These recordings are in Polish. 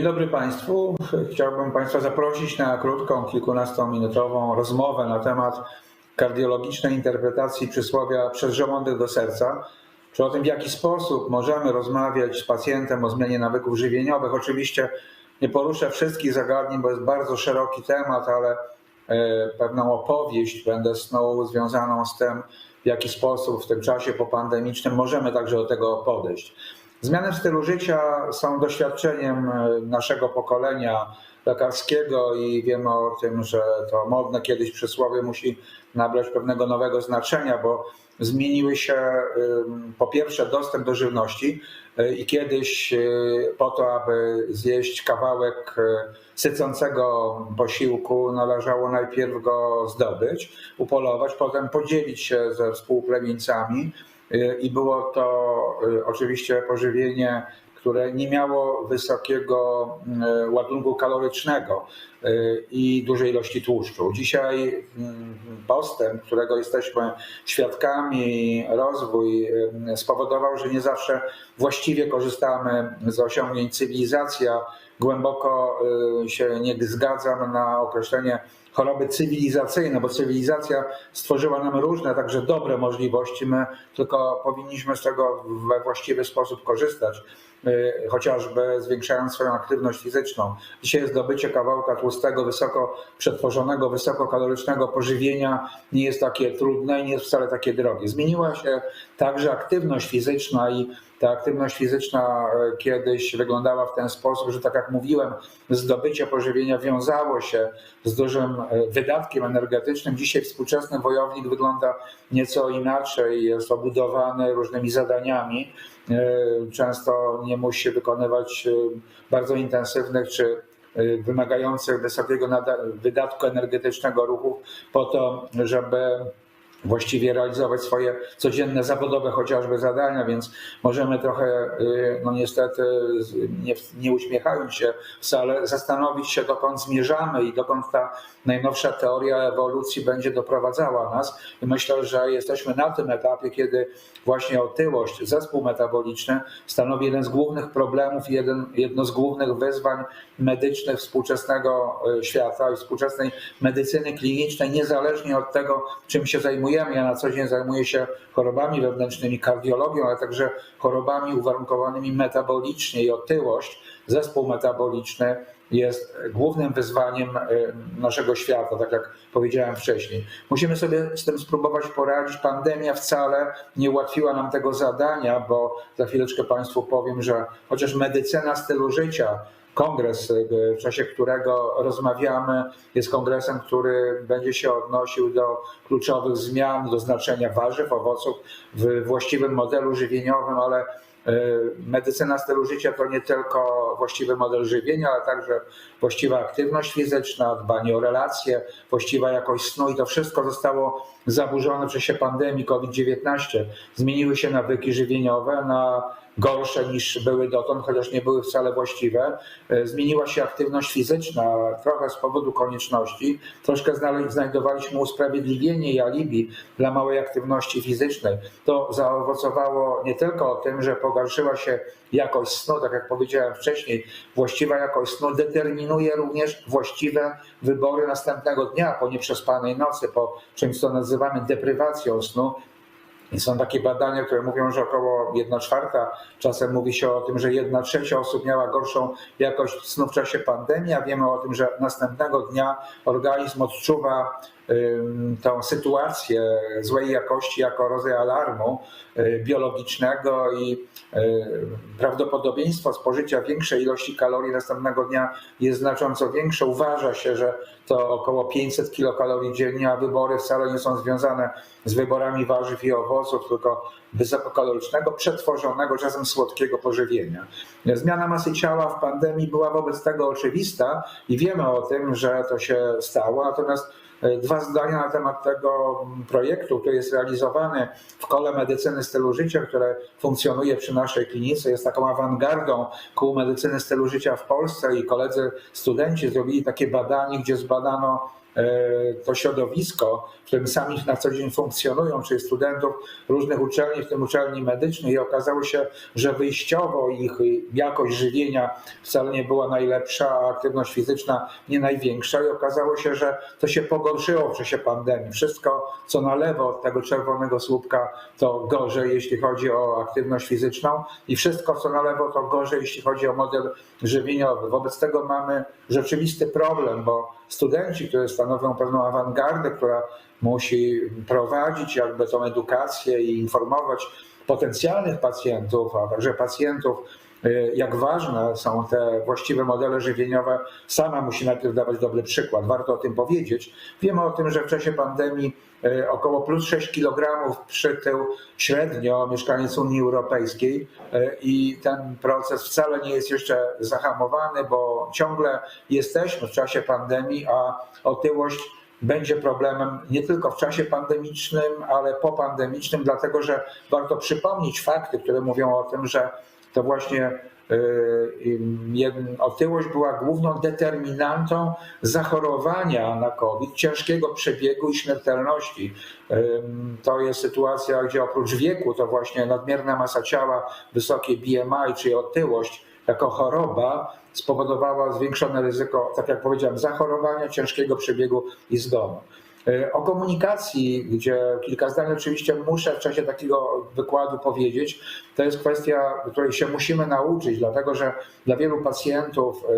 Dzień dobry Państwu. Chciałbym Państwa zaprosić na krótką, kilkunastominutową rozmowę na temat kardiologicznej interpretacji przysłowia przez żołądek do serca, czy o tym, w jaki sposób możemy rozmawiać z pacjentem o zmianie nawyków żywieniowych. Oczywiście nie poruszę wszystkich zagadnień, bo jest bardzo szeroki temat, ale e, pewną opowieść będę snuł związaną z tym, w jaki sposób w tym czasie popandemicznym możemy także do tego podejść. Zmiany w stylu życia są doświadczeniem e, naszego pokolenia lekarskiego i wiemy o tym, że to modne kiedyś przysłowie musi nabrać pewnego nowego znaczenia, bo zmieniły się po pierwsze dostęp do żywności y, i kiedyś y, po to, aby zjeść kawałek sycącego posiłku, należało najpierw go zdobyć, upolować, potem podzielić się ze współplemieńcami i było to oczywiście pożywienie które nie miało wysokiego ładunku kalorycznego i dużej ilości tłuszczu. Dzisiaj postęp, którego jesteśmy świadkami, rozwój spowodował, że nie zawsze właściwie korzystamy z osiągnięć cywilizacji. Głęboko się nie zgadzam na określenie choroby cywilizacyjne, bo cywilizacja stworzyła nam różne, także dobre możliwości. My tylko powinniśmy z tego we właściwy sposób korzystać, chociażby zwiększając swoją aktywność fizyczną. Dzisiaj zdobycie kawałka tłustego, wysoko przetworzonego, wysokokalorycznego pożywienia nie jest takie trudne i nie jest wcale takie drogie. Zmieniła się także aktywność fizyczna i ta aktywność fizyczna kiedyś wyglądała w ten sposób, że tak jak mówiłem, zdobycie pożywienia wiązało się z dużym wydatkiem energetycznym. Dzisiaj współczesny wojownik wygląda nieco inaczej, jest obudowany różnymi zadaniami. Często nie musi wykonywać bardzo intensywnych czy wymagających wysokiego wydatku energetycznego ruchów po to, żeby właściwie realizować swoje codzienne zawodowe chociażby zadania, więc możemy trochę, no niestety, nie, nie uśmiechając się wcale, zastanowić się, dokąd zmierzamy i dokąd ta najnowsza teoria ewolucji będzie doprowadzała nas. I myślę, że jesteśmy na tym etapie, kiedy właśnie otyłość, zespół metaboliczny stanowi jeden z głównych problemów jeden, jedno z głównych wyzwań medycznych współczesnego świata i współczesnej medycyny klinicznej, niezależnie od tego, czym się zajmujemy. Ja na co dzień zajmuję się chorobami wewnętrznymi, kardiologią, ale także chorobami uwarunkowanymi metabolicznie i otyłość, zespół metaboliczny jest głównym wyzwaniem naszego świata, tak jak powiedziałem wcześniej. Musimy sobie z tym spróbować poradzić. Pandemia wcale nie ułatwiła nam tego zadania, bo za chwileczkę Państwu powiem, że chociaż medycyna stylu życia kongres, w czasie którego rozmawiamy, jest kongresem, który będzie się odnosił do kluczowych zmian, do znaczenia warzyw, owoców w właściwym modelu żywieniowym, ale medycyna stylu życia to nie tylko właściwy model żywienia, ale także właściwa aktywność fizyczna, dbanie o relacje, właściwa jakość snu i to wszystko zostało zaburzone w czasie pandemii COVID-19. Zmieniły się nawyki żywieniowe na gorsze niż były dotąd, chociaż nie były wcale właściwe. Zmieniła się aktywność fizyczna, trochę z powodu konieczności. Troszkę znajdowaliśmy usprawiedliwienie i alibi dla małej aktywności fizycznej. To zaowocowało nie tylko tym, że pogorszyła się jakość snu, tak jak powiedziałem wcześniej, właściwa jakość snu determinuje również właściwe wybory następnego dnia po nieprzespanej nocy, po czymś, co nazywamy deprywacją snu. Są takie badania, które mówią, że około 1 czwarta, czasem mówi się o tym, że 1 trzecia osób miała gorszą jakość snu w czasie pandemii, a wiemy o tym, że następnego dnia organizm odczuwa tą sytuację złej jakości jako rodzaj alarmu biologicznego i prawdopodobieństwo spożycia większej ilości kalorii następnego dnia jest znacząco większe. Uważa się, że to około 500 kilokalorii dziennie, a wybory wcale nie są związane z wyborami warzyw i owoców, tylko wysokokalorycznego, przetworzonego, czasem słodkiego pożywienia. Zmiana masy ciała w pandemii była wobec tego oczywista i wiemy o tym, że to się stało, natomiast Dwa zdania na temat tego projektu, który jest realizowany w Kole Medycyny Stylu Życia, które funkcjonuje przy naszej klinice, jest taką awangardą kół medycyny stylu życia w Polsce i koledzy studenci zrobili takie badanie, gdzie zbadano to środowisko, w którym sami na co dzień funkcjonują, czyli studentów różnych uczelni, w tym uczelni medycznych i okazało się, że wyjściowo ich jakość żywienia wcale nie była najlepsza, a aktywność fizyczna nie największa i okazało się, że to się pogorszyło w czasie pandemii. Wszystko, co na lewo od tego czerwonego słupka, to gorzej, jeśli chodzi o aktywność fizyczną i wszystko, co na lewo, to gorzej, jeśli chodzi o model żywieniowy. Wobec tego mamy rzeczywisty problem, bo studenci, którzy stanowią pewną awangardę, która musi prowadzić jakby tą edukację i informować potencjalnych pacjentów, a także pacjentów, jak ważne są te właściwe modele żywieniowe, sama musi najpierw dawać dobry przykład. Warto o tym powiedzieć. Wiemy o tym, że w czasie pandemii y, około plus 6 kg przytył średnio mieszkaniec Unii Europejskiej y, i ten proces wcale nie jest jeszcze zahamowany, bo ciągle jesteśmy w czasie pandemii, a otyłość będzie problemem nie tylko w czasie pandemicznym, ale popandemicznym, dlatego że warto przypomnieć fakty, które mówią o tym, że to właśnie y, otyłość była główną determinantą zachorowania na COVID, ciężkiego przebiegu i śmiertelności. To jest sytuacja, gdzie oprócz wieku to właśnie nadmierna masa ciała, wysokie BMI, czyli otyłość jako choroba spowodowała zwiększone ryzyko, tak jak powiedziałem, zachorowania, ciężkiego przebiegu i zgonu. E, o komunikacji, gdzie kilka zdań oczywiście muszę w czasie takiego wykładu powiedzieć, to jest kwestia, której się musimy nauczyć, dlatego że dla wielu pacjentów e,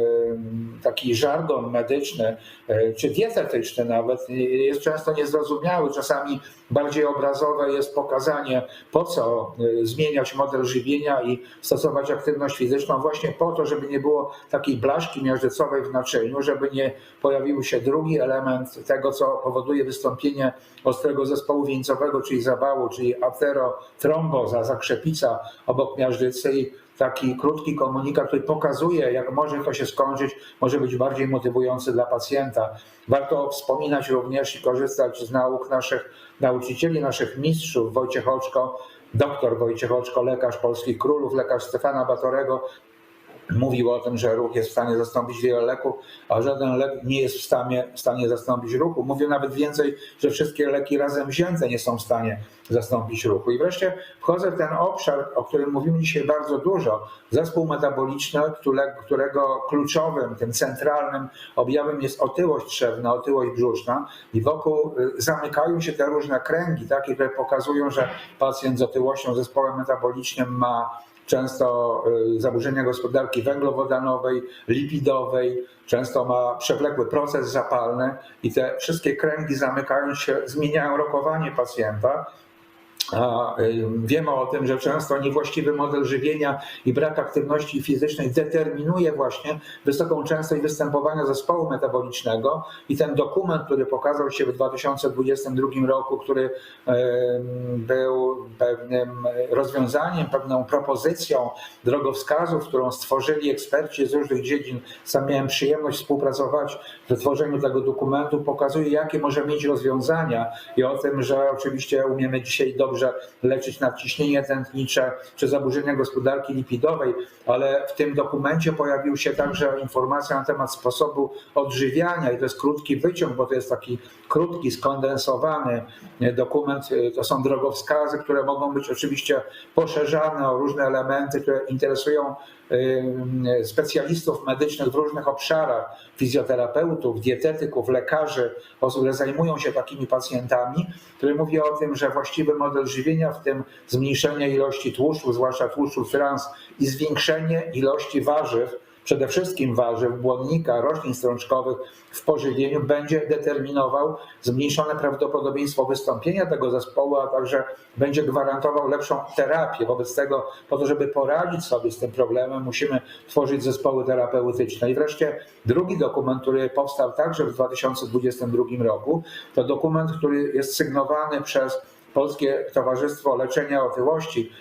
taki żargon medyczny e, czy dietetyczny nawet jest często niezrozumiały. Czasami bardziej obrazowe jest pokazanie, po co zmieniać model żywienia i stosować aktywność fizyczną, właśnie po to, żeby nie było takiej blaszki miażdżycowej w naczyniu, żeby nie pojawił się drugi element tego, co powoduje wystąpienie ostrego zespołu wieńcowego, czyli zawału, czyli aterotromboza, zakrzepica obok miażdżycy taki krótki komunikat, który pokazuje, jak może to się skończyć, może być bardziej motywujący dla pacjenta. Warto wspominać również i korzystać z nauk naszych nauczycieli, naszych mistrzów, Wojciech Oczko, doktor Wojciech Oczko, lekarz polskich królów, lekarz Stefana Batorego, mówił o tym, że ruch jest w stanie zastąpić wiele leków, a żaden lek nie jest w stanie, w stanie zastąpić ruchu. Mówił nawet więcej, że wszystkie leki razem wzięte nie są w stanie zastąpić ruchu. I wreszcie wchodzę w ten obszar, o którym mówimy dzisiaj bardzo dużo. Zespół metaboliczny, którego kluczowym, tym centralnym objawem jest otyłość trzewna, otyłość brzuszna i wokół y, zamykają się te różne kręgi, takie, które pokazują, że pacjent z otyłością, zespołem metabolicznym ma często y, zaburzenia gospodarki węglowodanowej, lipidowej, często ma przewlekły proces zapalny i te wszystkie kręgi zamykają się, zmieniają rokowanie pacjenta wiemy o tym, że często niewłaściwy model żywienia i brak aktywności fizycznej determinuje właśnie wysoką częstość występowania zespołu metabolicznego i ten dokument, który pokazał się w 2022 roku, który był pewnym rozwiązaniem, pewną propozycją drogowskazów, którą stworzyli eksperci z różnych dziedzin. Sam miałem przyjemność współpracować w tworzeniu tego dokumentu, pokazuje jakie może mieć rozwiązania i o tym, że oczywiście umiemy dzisiaj dobrze dobrze leczyć nadciśnienie tętnicze czy zaburzenia gospodarki lipidowej, ale w tym dokumencie pojawił się także informacja na temat sposobu odżywiania i to jest krótki wyciąg, bo to jest taki krótki, skondensowany dokument. To są drogowskazy, które mogą być oczywiście poszerzane o różne elementy, które interesują specjalistów medycznych w różnych obszarach, fizjoterapeutów, dietetyków, lekarzy, osób, które zajmują się takimi pacjentami, który mówi o tym, że właściwy model żywienia, w tym zmniejszenie ilości tłuszczu, zwłaszcza tłuszczu trans i zwiększenie ilości warzyw, przede wszystkim warzyw, błonnika, roślin strączkowych w pożywieniu będzie determinował zmniejszone prawdopodobieństwo wystąpienia tego zespołu, a także będzie gwarantował lepszą terapię. Wobec tego, po to, żeby poradzić sobie z tym problemem, musimy tworzyć zespoły terapeutyczne. I wreszcie drugi dokument, który powstał także w 2022 roku, to dokument, który jest sygnowany przez Polskie Towarzystwo Leczenia Otyłości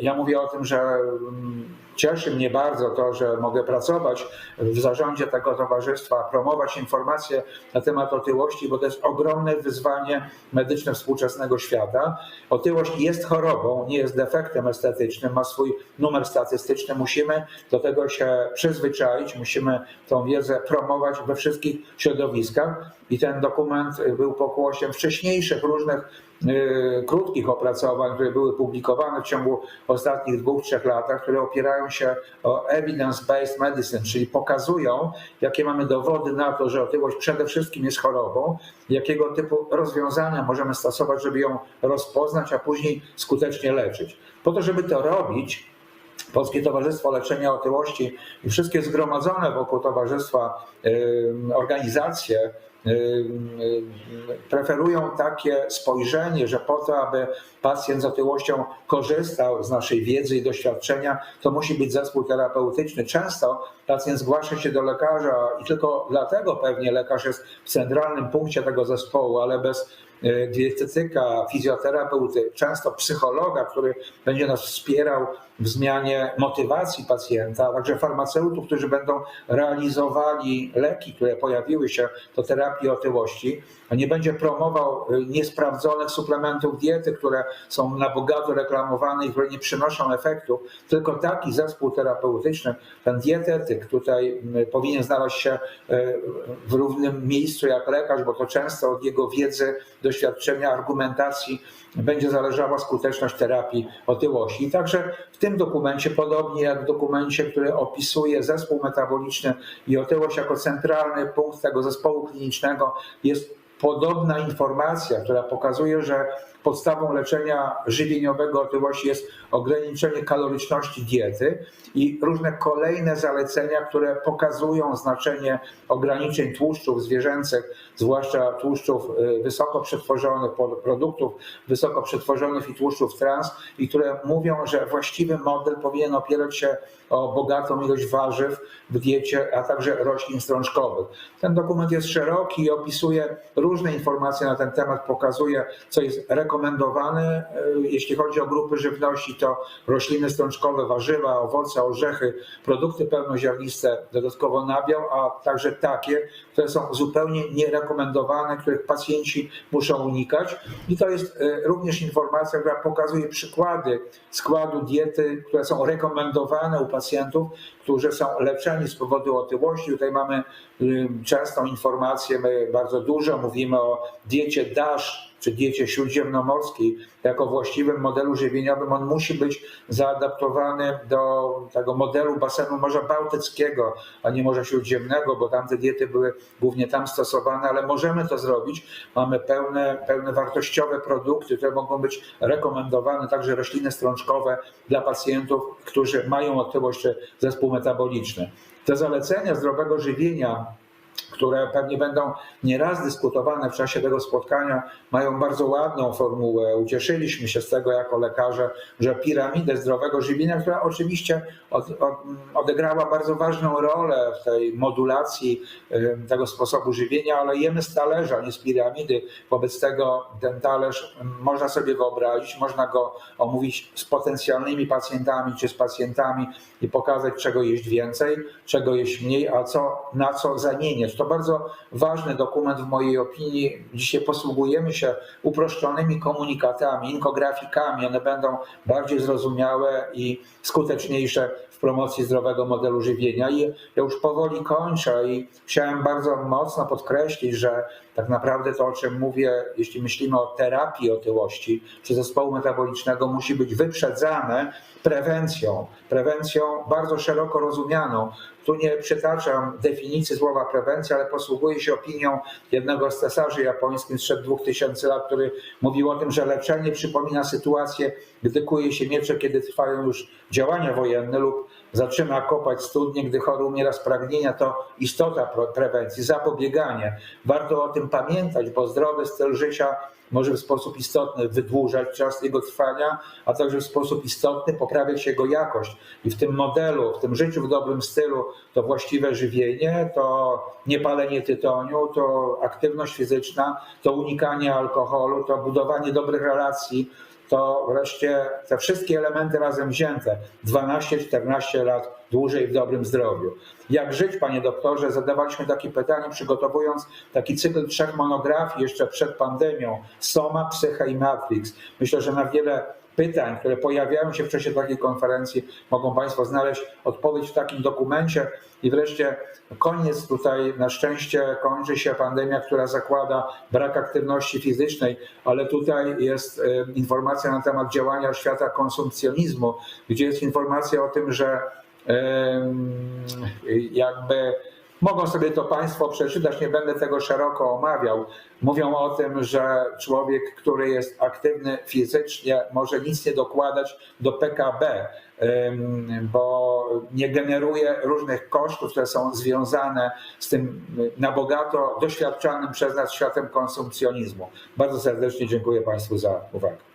Ja mówię o tym, że mm, cieszy mnie bardzo to, że mogę pracować w zarządzie tego towarzystwa, promować informacje na temat otyłości, bo to jest ogromne wyzwanie medyczne współczesnego świata. Otyłość jest chorobą, nie jest defektem estetycznym, ma swój numer statystyczny. Musimy do tego się przyzwyczaić, musimy tą wiedzę promować we wszystkich środowiskach i ten dokument był pokłosiem wcześniejszych różnych y, krótkich opracowań, które były publikowane w ciągu ostatnich dwóch, trzech latach, które opierają się o evidence-based medicine, czyli pokazują, jakie mamy dowody na to, że otyłość przede wszystkim jest chorobą, jakiego typu rozwiązania możemy stosować, żeby ją rozpoznać, a później skutecznie leczyć. Po to, żeby to robić, Polskie Towarzystwo Leczenia Otyłości i wszystkie zgromadzone wokół towarzystwa organizacje preferują takie spojrzenie, że po to, aby pacjent z otyłością korzystał z naszej wiedzy i doświadczenia, to musi być zespół terapeutyczny. Często pacjent zgłasza się do lekarza i tylko dlatego pewnie lekarz jest w centralnym punkcie tego zespołu, ale bez y, dietetyka, fizjoterapeuty, często psychologa, który będzie nas wspierał w zmianie motywacji pacjenta, a także farmaceutów, którzy będą realizowali leki, które pojawiły się do terapii otyłości, a nie będzie promował y, niesprawdzonych suplementów diety, które są na bogato reklamowane i które nie przynoszą efektów, tylko taki zespół terapeutyczny, ten dietetyk tutaj y, powinien znaleźć się y, w równym miejscu jak lekarz, bo to często od jego wiedzy, doświadczenia, argumentacji będzie zależała skuteczność terapii otyłości. I także tym dokumencie, podobnie jak w dokumencie, który opisuje zespół metaboliczny i otyłość jako centralny punkt tego zespołu klinicznego, jest podobna informacja, która pokazuje, że podstawą leczenia żywieniowego otyłości jest ograniczenie kaloryczności diety i różne kolejne zalecenia, które pokazują znaczenie ograniczeń tłuszczów zwierzęcych, zwłaszcza tłuszczów y, wysoko przetworzonych, produktów wysoko przetworzonych i tłuszczów trans i które mówią, że właściwy model powinien opierać się o bogatą ilość warzyw w diecie, a także roślin strączkowych. Ten dokument jest szeroki i opisuje różne informacje na ten temat, pokazuje, co jest rekomendowane. Y, Jeśli chodzi o grupy żywności, to rośliny strączkowe, warzywa, owoce, orzechy, produkty pełnoziarniste, dodatkowo nabiał, a także takie, które są zupełnie nierekomendowane, których pacjenci muszą unikać. I to jest y, również informacja, która pokazuje przykłady składu diety, które są rekomendowane u pacjentów, którzy są leczeni z powodu otyłości. Tutaj mamy y, częstą informację, my bardzo dużo mówimy o diecie DASH, czy diecie śródziemnomorskiej, jako właściwym modelu żywieniowym, on musi być zaadaptowany do tego modelu basenu Morza Bałtyckiego, a nie Morza Śródziemnego, bo tamte diety były głównie tam stosowane, ale możemy to zrobić. Mamy pełne, pełne wartościowe produkty, które mogą być rekomendowane, także rośliny strączkowe dla pacjentów, którzy mają otyłość czy zespół metaboliczny. Te zalecenia zdrowego żywienia które pewnie będą nieraz dyskutowane w czasie tego spotkania, mają bardzo ładną formułę. Ucieszyliśmy się z tego jako lekarze, że piramidę zdrowego żywienia, która oczywiście od, od, odegrała bardzo ważną rolę w tej modulacji tego sposobu żywienia, ale jemy z talerza, nie z piramidy. Wobec tego ten talerz można sobie wyobrazić, można go omówić z potencjalnymi pacjentami czy z pacjentami i pokazać, czego jeść więcej, czego jeść mniej, a co, na co zamieniać. To bardzo ważny dokument w mojej opinii. Dzisiaj posługujemy się uproszczonymi komunikatami, infografikami. One będą bardziej zrozumiałe i skuteczniejsze w promocji zdrowego modelu żywienia. I ja już powoli kończę i chciałem bardzo mocno podkreślić, że tak naprawdę to, o czym mówię, jeśli myślimy o terapii otyłości czy zespołu metabolicznego, musi być wyprzedzane prewencją. Prewencją bardzo szeroko rozumianą. Tu nie przytaczam definicji słowa prewencja, ale posługuję się opinią jednego z cesarzy japońskich. Sprzed 2000 lat, który mówił o tym, że leczenie przypomina sytuację, gdy kuje się miecze, kiedy trwają już działania wojenne lub zaczyna kopać studnie, gdy chory umiera z pragnienia, to istota prewencji, zapobieganie. Warto o tym pamiętać, bo zdrowy styl życia może w sposób istotny wydłużać czas jego trwania, a także w sposób istotny poprawiać jego jakość. I w tym modelu, w tym życiu w dobrym stylu, to właściwe żywienie, to niepalenie tytoniu, to aktywność fizyczna, to unikanie alkoholu, to budowanie dobrych relacji, to wreszcie te wszystkie elementy razem wzięte 12-14 lat dłużej w dobrym zdrowiu. Jak żyć, panie doktorze? Zadawaliśmy takie pytanie, przygotowując taki cykl trzech monografii jeszcze przed pandemią: Soma, Psycha i Matrix. Myślę, że na wiele pytań, które pojawiają się w czasie takiej konferencji, mogą Państwo znaleźć odpowiedź w takim dokumencie. I wreszcie koniec tutaj, na szczęście kończy się pandemia, która zakłada brak aktywności fizycznej, ale tutaj jest e, informacja na temat działania świata konsumpcjonizmu, gdzie jest informacja o tym, że jakby Mogą sobie to Państwo przeczytać, nie będę tego szeroko omawiał. Mówią o tym, że człowiek, który jest aktywny fizycznie, może nic nie dokładać do PKB, bo nie generuje różnych kosztów, które są związane z tym na bogato doświadczanym przez nas światem konsumpcjonizmu. Bardzo serdecznie dziękuję Państwu za uwagę.